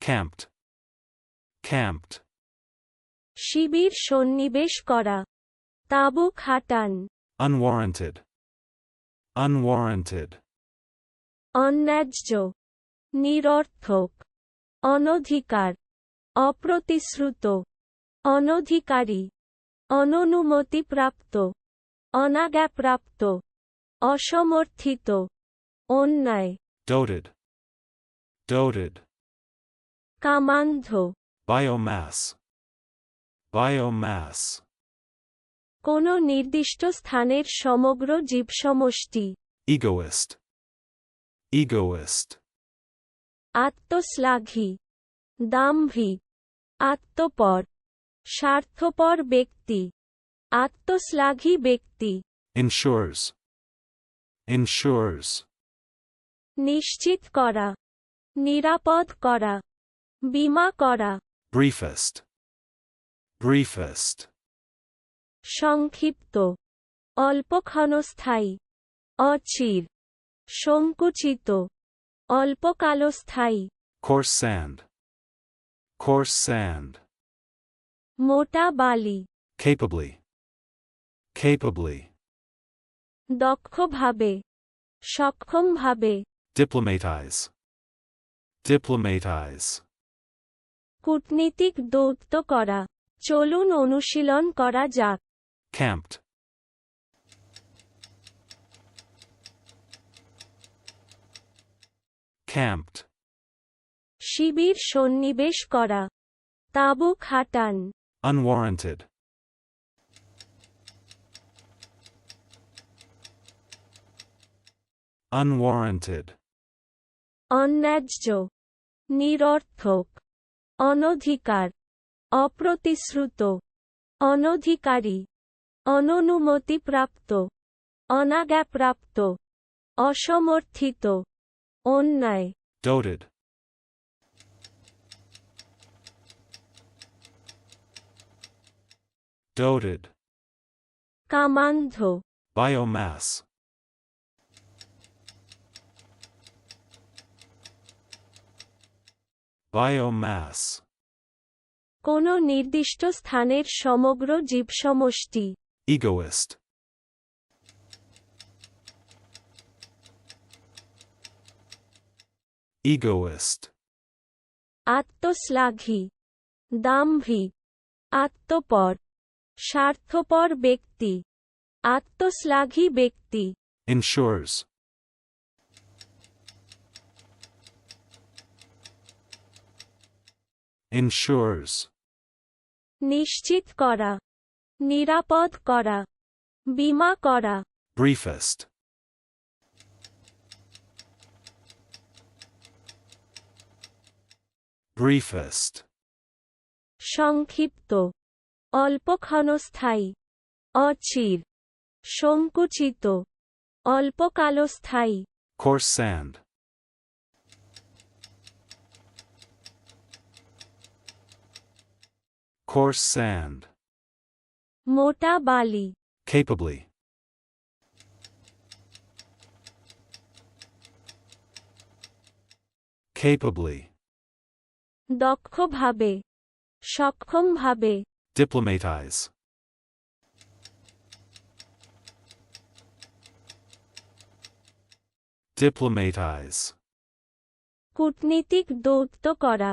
camped, camped, শিবির সন্নিবেশ করা। তাঁবু খাটান unwarranted, unwarranted, অন্যায্য। নিরর্থক। অনধিকার। অপ্রতিশ্রুত। অনধিকারী। অননুমতিপ্রাপ্ত। অনাজ্ঞাপ্রাপ্ত। অসমর্থিত। অন্যায়। Doted, doted, কামান্ধ biomass, biomass, কোনো নির্দিষ্ট স্থানের সমগ্র জীবসমষ্টি। Egoist, egoist, আত্মশ্লাঘী। দাম্ভিক আত্মপর। স্বার্থপর ব্যক্তি। আত্মশ্লাঘী ব্যক্তি। Ensures, ensures, নিশ্চিত করা। নিরাপদ করা। বীমা করা briefest, briefest, সংক্ষিপ্ত অল্পক্ষণস্থায়ী অচির সংকুচিত অল্পকালস্থায়ী coarse sand, coarse sand, মোটা বালি capably, capably, দক্ষভাবে সক্ষমভাবে diplomatize, diplomatize, কূটনীতিক দৌত্য করা। চলুন অনুশীলন করা যাক। Camped, camped, শিবির সন্নিবেশ করা। তাঁবু খাটান। Unwarranted, unwarranted, অন্যায্য। নিরর্থক। অনধিকার অপ্রতিশ্রুত অনধিকারী অননুমতিপ্রাপ্ত অনাজ্ঞাপ্রাপ্ত অসমর্থিত অন্যায়। Doted, doted, কামান্ধ। Biomass, biomass, কোনো নির্দিষ্ট স্থানের সমগ্র জীবসমষ্টি। Egoist, egoist, আত্মশ্লাঘী। দাম্ভিক আত্মপর। স্বার্থপর ব্যক্তি। আত্মশ্লাঘী ব্যক্তি। Ensures, ensures, নিশ্চিত করা নিরাপদ করা বীমা করা। Briefest, briefest, সংক্ষিপ্ত অল্পক্ষণস্থায়ী অচির সংকুচিত অল্পকালস্থায়ী। Coarse sand, coarse sand, মোটা বালি capably, capably, দক্ষভাবে সক্ষমভাবে diplomatize, diplomatize, কূটনীতিক দৌত্য করা